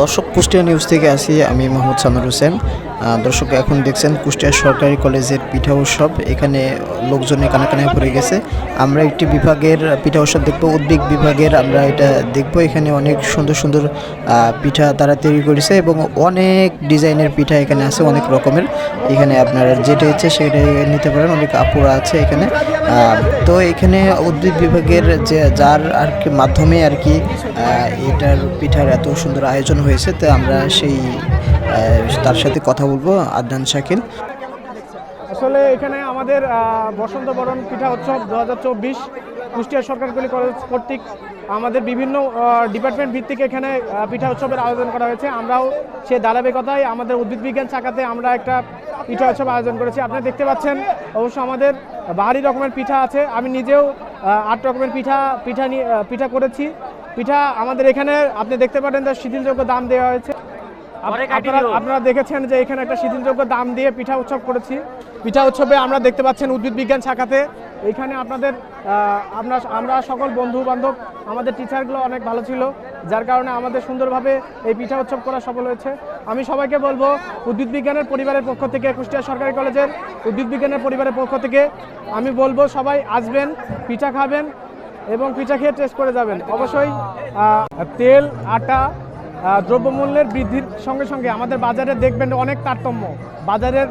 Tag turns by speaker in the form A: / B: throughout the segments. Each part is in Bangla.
A: দর্শক কুষ্টিয়া নিউজ থেকে আসি আমি মোহাম্মদ সামির হোসেন। দর্শক এখন দেখছেন কুষ্টিয়া সরকারি কলেজের পিঠা উৎসব এখানে লোকজনে কানাকানায় পড়ে গেছে। আমরা একটি বিভাগের পিঠা উৎসব দেখব উদ্ভিগ বিভাগের আমরা এটা দেখব। এখানে অনেক সুন্দর সুন্দর পিঠা তারা তৈরি করেছে এবং অনেক ডিজাইনের পিঠা এখানে আছে, অনেক রকমের। এখানে আপনার যেটা ইচ্ছে সেটাই নিতে পারেন, অনেক আপুরা আছে এখানে। তো এখানে উদ্ভিদ বিভাগের যে, যার আর কি মাধ্যমে আর কি এটার পিঠার এত সুন্দর আয়োজন হয়েছে, তো আমরা সেই তার সাথে কথা বলব, আদনান শাকিল।
B: আসলে এখানে আমাদের বসন্ত বরণ পিঠা উৎসব দু হাজার চব্বিশ কুষ্টিয়া সরকারি কলেজ কর্তৃক আমাদের বিভিন্ন ডিপার্টমেন্ট ভিত্তিক এখানে পিঠা উৎসবের আয়োজন করা হয়েছে। আমরাও সে ধারাবাহিকতায় আমাদের উদ্ভিদ বিজ্ঞান শাখাতে আমরা একটা পিঠা উৎসব আয়োজন করেছি। আপনারা দেখতে পাচ্ছেন, অবশ্য আমাদের বাহারি রকমের পিঠা আছে। আমি নিজেও আট রকমের পিঠা পিঠা নিয়ে পিঠা করেছি। পিঠা আমাদের এখানে, আপনি দেখতে পারেন যে শিথিলযোগ্য দাম দেওয়া হয়েছে। আপনারা দেখেছেন যে এখানে একটা শিথিলযোগ্য দাম দিয়ে পিঠা উৎসব করেছি। পিঠা উৎসবে আমরা দেখতে পাচ্ছেন উদ্ভিদ বিজ্ঞান শাখাতে। এখানে আপনাদের আমরা আমরা সকল বন্ধু বান্ধব আমাদের টিচারগুলো অনেক ভালো ছিল যার কারণে আমাদের সুন্দরভাবে এই পিঠা উৎসব করা সফল হয়েছে। আমি সবাইকে বলব উদ্ভিদ বিজ্ঞানের পরিবারের পক্ষ থেকে কুষ্টিয়া সরকারি কলেজের উদ্ভিদ বিজ্ঞানের পরিবারের পক্ষ থেকে আমি বলব সবাই আসবেন পিঠা খাবেন এবং পিঠা খেয়ে টেস্ট করে যাবেন। অবশ্যই তেল আটা দ্রব্যমূল্যের বৃদ্ধির সঙ্গে সঙ্গে আমাদের বাজারে দেখবেন অনেক তারতম্য। বাজারের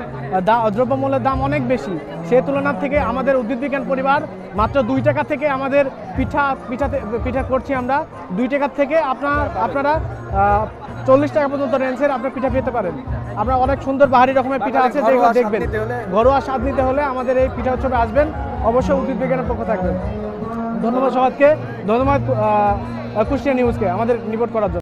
B: দা- দ্রব্যমূল্যের দাম অনেক বেশি। সে তুলনার থেকে আমাদের উদ্ভিদ বিজ্ঞান পরিবার মাত্র দুই টাকা থেকে আমাদের পিঠা পিঠাতে পিঠা করছি আমরা। দুই টাকা থেকে আপনার আপনারা চল্লিশ টাকা পর্যন্ত রেঞ্জের আপনার পিঠা পেতে পারেন। আমরা অনেক সুন্দর বাহারি রকমের পিঠা আছে যেগুলো দেখবেন। ঘরোয়া স্বাদ নিতে হলে আমাদের এই পিঠা উৎসবে আসবেন। অবশ্যই উদ্ভিদ বিজ্ঞানের পক্ষ থাকবেন। ধন্যবাদ সবাইকে। ধন্যবাদ কুষ্টিয়া নিউজকে আমাদের নিপট করার জন্য।